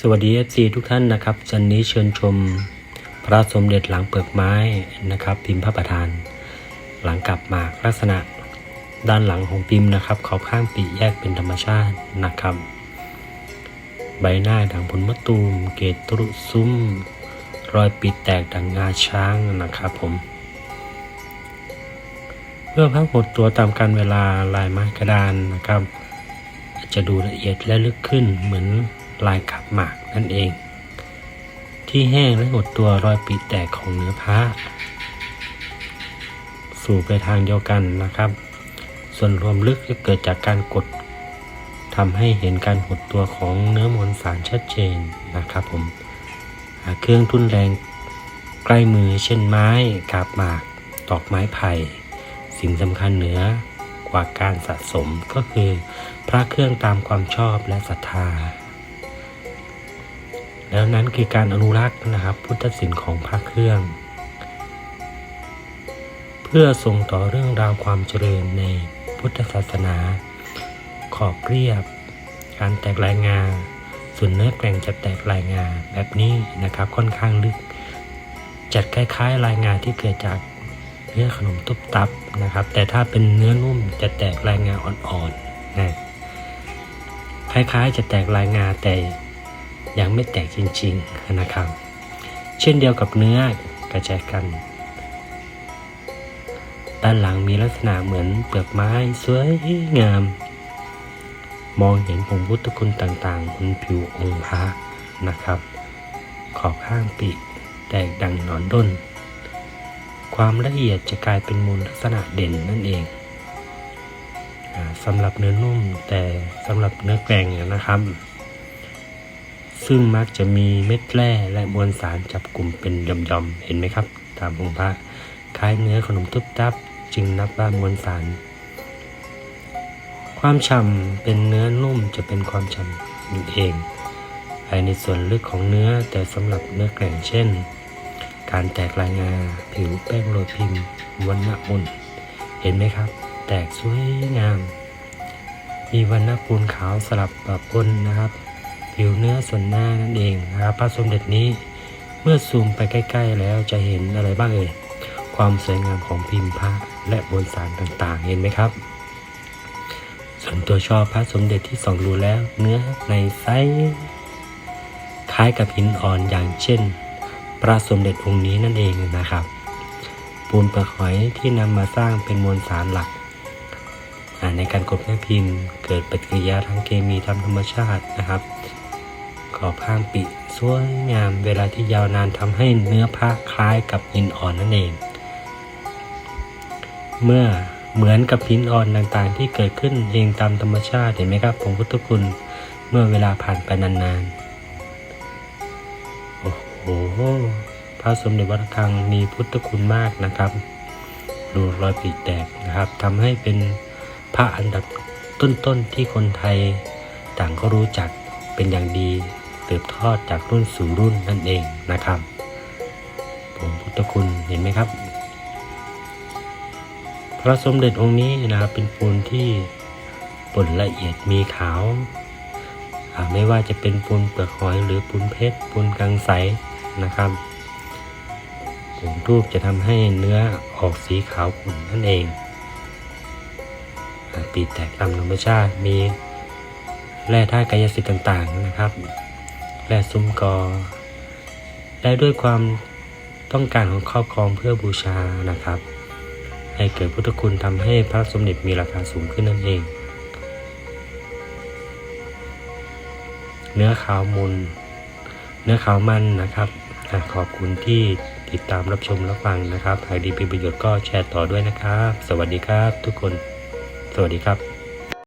สวัสดี FC ทุกท่านนะครับจันนี้เชิญชม พระสมเด็จหลังเปลือกไม้นะครับ พิมพ์พระประธาน หลังกลับมากลักษณะด้านหลังของพิมพ์นะครับ ขอบข้างปีแยกเป็นธรรมชาตินะครับ ใบหน้าดังผลมะตูม เกตตรุซุ้ม รอยปิดแตกดังงาช้างนะครับผมเมื่อพักหดตัวตามการเวลาลายไม้กระดานนะครับ จะดูละเอียดและลึกขึ้นเหมือน ลายขับหมากนั่นเอง ที่แห้งและหดตัวรอยปีแตกของเนื้อผ้า สู่ไปทางเดียวกันนะครับ ส่วนรวมลึกจะเกิดจากการกดทำให้เห็นการหดตัวของเนื้อมวลสารชัดเจนนะครับผมเครื่องทุ่นแรงใกล้มือเช่นไม้กาบหมาก ตอกไม้ไผ่ สิ่งสำคัญเหนือกว่าการสะสมก็คือพระเครื่องตามความชอบและศรัทธา แล้วนั้นคือการอนุรักษ์นะครับพุทธศิลป์ของพระเครื่อง เพื่อส่งต่อเรื่องราวความเจริญในพุทธศาสนา ขอบเรียบ การแตกลายงาส่วนเนื้อแกร่งจะแตกลายงาแบบนี้นะครับค่อนข้างลึก จัดคล้ายๆลายงาที่เกิดจากเนื้อขนมตุบตับนะครับ แต่ถ้าเป็นเนื้อนุ่มจะแตกลายงาอ่อนๆนะคล้ายๆจะแตกลายงาแต่ ยังไม่แตกจริงๆนะครับ เช่นเดียวกับเนื้อกระจายกัน ด้านหลังมีลักษณะเหมือนเปลือกไม้สวยงาม มองเห็นผงพุทธคุณต่างๆบนผิวองค์พระนะครับ ขอบข้างปีกแตกดังหนอนด้น ความละเอียดจะกลายเป็นมูลลักษณะเด่นนั่นเองสำหรับเนื้อนุ่มแต่สำหรับเนื้อแกร่งนะครับ ซึ่งมักจะมีเม็ดแร่และมวลสารจับกลุ่มเป็นหย่อมๆ เห็นไหมครับ ตามองค์พระคล้ายเนื้อขนมทุบตับ จึงนับว่ามวลสาร ความฉ่ำเป็นเนื้อนุ่มจะเป็นความฉ่ำอยู่เองภายในส่วนลึกของเนื้อแต่สำหรับเนื้อแกร่งเช่น การแตกลายงาผิวแป้งโรยพิมพ์วันณะมนเห็นไหมครับ แตกสวยงาม มีวันณะปูนขาวสลับปะปนนะครับ ผิวเนื้อส่วนหน้านั่นเองนะครับพระสมเด็จนี้เมื่อซูมไปใกล้ ๆ แล้วจะเห็นอะไรบ้างเอ่ยความสวยงามของพิมพ์พระและบนสารต่างๆ เห็นไหมครับ ส่วนตัวชอบพระสมเด็จที่ส่องดูแล้ว เนื้อในไซส์คล้ายกับหินอ่อนอย่างเช่น พระสมเด็จองค์นี้นั่นเองนะครับปูนเปลือกหอยที่นำมาสร้างเป็นมวลสารหลักในการกดแม่พิมพ์ เกิดปฏิกิริยาทางเคมีทางธรรมชาตินะครับ ขอบข้างปีกสวยงามเวลาที่ยาวนานทำให้เนื้อผ้าคล้ายกับหินอ่อนนั่นเอง เมื่อเหมือนกับหินอ่อนต่างๆ ที่เกิดขึ้นเองตามธรรมชาติเห็นไหมครับผมพุทธคุณเมื่อเวลาผ่านไปนานๆ โอ้โหพระสมเด็จวัดระฆังมีพุทธคุณมากนะครับ ดูรอยปีกแตกนะครับทำให้เป็นพระอันดับต้นๆที่คนไทยต่างก็รู้จักเป็นอย่างดี สืบทอดจากรุ่นสู่รุ่นนั่นเองนะครับ ผมพุทธคุณเห็นไหมครับ พระสมเด็จองค์นี้นะครับเป็นปูนที่ปนละเอียดมีขาว ไม่ว่าจะเป็นปูนเปลือกหอยหรือปูนเพชรปูนกังใสนะครับผงทูบจะทำให้เนื้อออกสีขาวขุ่นนั่นเองอปีแตกตามธรรมชาติมีแร่ธาตุกายสิทธิ์ต่างๆนะครับ แร่ซุ้มกอ และด้วยความต้องการของครอบครองเพื่อบูชานะครับ ให้เกิดพุทธคุณทำให้พระสมเด็จมีราคาสูงขึ้นนั่นเอง เนื้อขาวมุน เนื้อขาวมันนะครับอขอบคุณที่ติดตามรับชมรับฟังนะครับ หากดีเป็นประโยชน์ก็แชร์ต่อด้วยนะครับ สวัสดีครับทุกคน สวัสดีครับ